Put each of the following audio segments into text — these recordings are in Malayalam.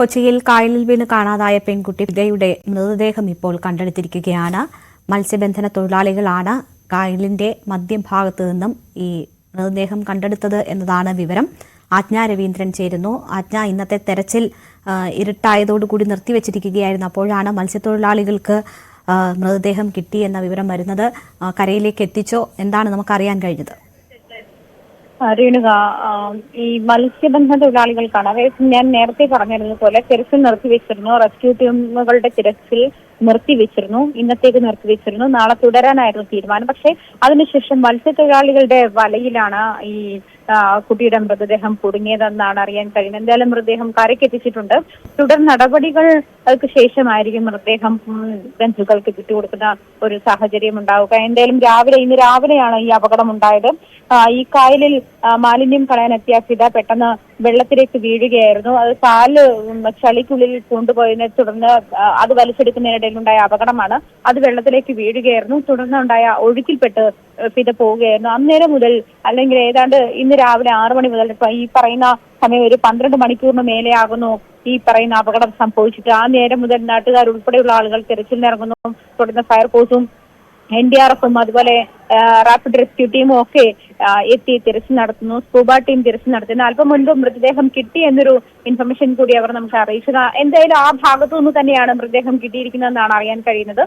കൊച്ചിയിൽ കായലിൽ വീണ് കാണാതായ പെൺകുട്ടി ഇതയുടെ മൃതദേഹം ഇപ്പോൾ കണ്ടെടുത്തിരിക്കുകയാണ്. മത്സ്യബന്ധന തൊഴിലാളികളാണ് കായലിന്റെ മധ്യഭാഗത്ത് നിന്നും ഈ മൃതദേഹം കണ്ടെടുത്തത് എന്നതാണ് വിവരം. ആജ്ഞ രവീന്ദ്രൻ ചേരുന്നു. ആജ്ഞ ഇന്നത്തെ തെരച്ചിൽ ഇരുട്ടായതോടുകൂടി നിർത്തിവെച്ചിരിക്കുകയായിരുന്നു. അപ്പോഴാണ് മത്സ്യത്തൊഴിലാളികൾക്ക് മൃതദേഹം കിട്ടി എന്ന വിവരം വരുന്നത്. കരയിലേക്ക് എത്തിച്ചോ? എന്താണ് നമുക്കറിയാൻ കഴിഞ്ഞത്? രേണുക ഈ മത്സ്യബന്ധന തൊഴിലാളികൾക്കാണ്. അതായത് ഞാൻ നേരത്തെ പറഞ്ഞിരുന്നത് പോലെ തിരച്ചിൽ നിർത്തിവെച്ചിരുന്നു. റെസ്ക്യൂ ടീമുകളുടെ തിരച്ചിൽ നിർത്തിവെച്ചിരുന്നു ഇന്നത്തേക്ക് നിർത്തിവെച്ചിരുന്നു നാളെ തുടരാനായിരുന്നു തീരുമാനം. പക്ഷേ അതിനുശേഷം മത്സ്യത്തൊഴിലാളികളുടെ വലയിലാണ് ഈ കുട്ടിയുടെ മൃതദേഹം കുടുങ്ങിയതെന്നാണ് അറിയാൻ കഴിയുന്നത്. എന്തായാലും മൃതദേഹം കരയ്ക്ക് എത്തിച്ചിട്ടുണ്ട് തുടർ നടപടികൾക്ക് ശേഷമായിരിക്കും മൃതദേഹം ബന്ധുക്കൾക്ക് വിട്ടുകൊടുക്കുന്ന ഒരു സാഹചര്യം ഉണ്ടാവുക. എന്തായാലും രാവിലെ ഇന്ന് രാവിലെയാണ് ഈ അപകടം ഉണ്ടായത്. ഈ കായലിൽ മാലിന്യം കളയാനെത്തിയ ഫിദ പെട്ടെന്ന് വെള്ളത്തിലേക്ക് വീഴുകയായിരുന്നു. അത് കാൽ ചളിക്കുള്ളിൽ കൊണ്ടുപോയതിനെ തുടർന്ന് അത് വലിച്ചെടുക്കുന്നതിനിടയിലുണ്ടായ അപകടമാണ്. അത് വെള്ളത്തിലേക്ക് വീഴുകയായിരുന്നു. തുടർന്ന് ഉണ്ടായ ഒഴുക്കിൽപ്പെട്ട് പിന്നെ പോവുകയായിരുന്നു. അന്നേരം മുതൽ അല്ലെങ്കിൽ ഏതാണ്ട് ഇന്ന് രാവിലെ ആറു മണി മുതൽ ഈ പറയുന്ന സമയം ഒരു പന്ത്രണ്ട് മണിക്കൂറിന് മേലെയാകുന്നു ഈ പറയുന്ന അപകടം സംഭവിച്ചിട്ട്. ആ നേരം മുതൽ നാട്ടുകാർ ഉൾപ്പെടെയുള്ള ആളുകൾ തിരച്ചിലിനിറങ്ങുന്നു. തുടർന്ന് ഫയർഫോഴ്സും എൻ ഡി ആർ എഫും അതുപോലെ റാപ്പിഡ് റെസ്ക്യൂ ടീമും ഒക്കെ എത്തി തിരച്ചിൽ നടത്തുന്നു. സ്കൂബ ടീം തിരച്ചിൽ നടത്തുന്നു അല്പം മുൻപ് മൃതദേഹം കിട്ടി എന്നൊരു ഇൻഫർമേഷൻ കൂടി അവർ നമുക്ക് അറിയിച്ചത്. എന്തായാലും ആ ഭാഗത്തു നിന്ന് തന്നെയാണ് മൃതദേഹം കിട്ടിയിരിക്കുന്നതെന്നാണ് അറിയാൻ കഴിയുന്നത്.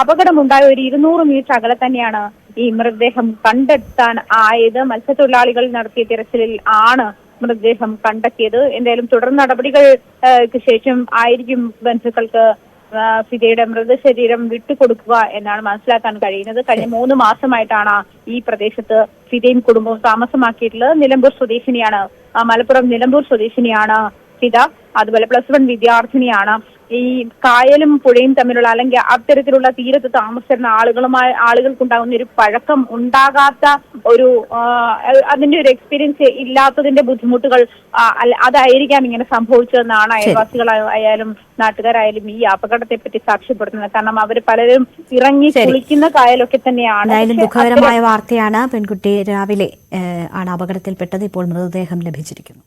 അപകടമുണ്ടായ ഒരു ഇരുന്നൂറ് മീറ്റർ അകലെ തന്നെയാണ് ഈ മൃതദേഹം കണ്ടെത്താൻ ആയത്. മത്സ്യത്തൊഴിലാളികൾ നടത്തിയ തിരച്ചിലിൽ ആണ് മൃതദേഹം കണ്ടെത്തിയത്. എന്തായാലും തുടർ നടപടികൾക്ക് ശേഷം ആയിരിക്കും ബന്ധുക്കൾക്ക് ഫിദയുടെ മൃതശരീരം വിട്ടുകൊടുക്കുക എന്നാണ് മനസ്സിലാക്കാൻ കഴിയുന്നത്. കഴിഞ്ഞ മൂന്ന് മാസമായിട്ടാണ് ഈ പ്രദേശത്ത് ഫിദയും കുടുംബവും താമസമാക്കിയിട്ടുള്ളത്. നിലമ്പൂർ സ്വദേശിനിയാണ് മലപ്പുറം നിലമ്പൂർ സ്വദേശിനിയാണ് ഫിദ. അതുപോലെ പ്ലസ് വൺ വിദ്യാർത്ഥിനിയാണ് ഈ കായലും പുഴയും തമ്മിലുള്ള അല്ലെങ്കിൽ അത്തരത്തിലുള്ള തീരത്ത് താമസിച്ചിരുന്ന ആളുകളുമായി ആളുകൾക്കുണ്ടാകുന്ന ഒരു പഴക്കം ഉണ്ടാകാത്ത ഒരു അതിന്റെ ഒരു എക്സ്പീരിയൻസ് ഇല്ലാത്തതിന്റെ ബുദ്ധിമുട്ടുകൾ അതായിരിക്കാം ഇങ്ങനെ സംഭവിച്ചതെന്നാണ് അയൽവാസികളായാലും നാട്ടുകാരായാലും ഈ അപകടത്തെ പറ്റി സാക്ഷ്യപ്പെടുത്തുന്നത്. കാരണം അവർ പലരും ഇറങ്ങി. കുളിക്കുന്ന കായലൊക്കെ തന്നെയാണ്. ദുഃഖകരമായ വാർത്തയാണ് പെൺകുട്ടി രാവിലെ ആണ് അപകടത്തിൽപ്പെട്ടത്. ഇപ്പോൾ മൃതദേഹം ലഭിച്ചിരിക്കുന്നു.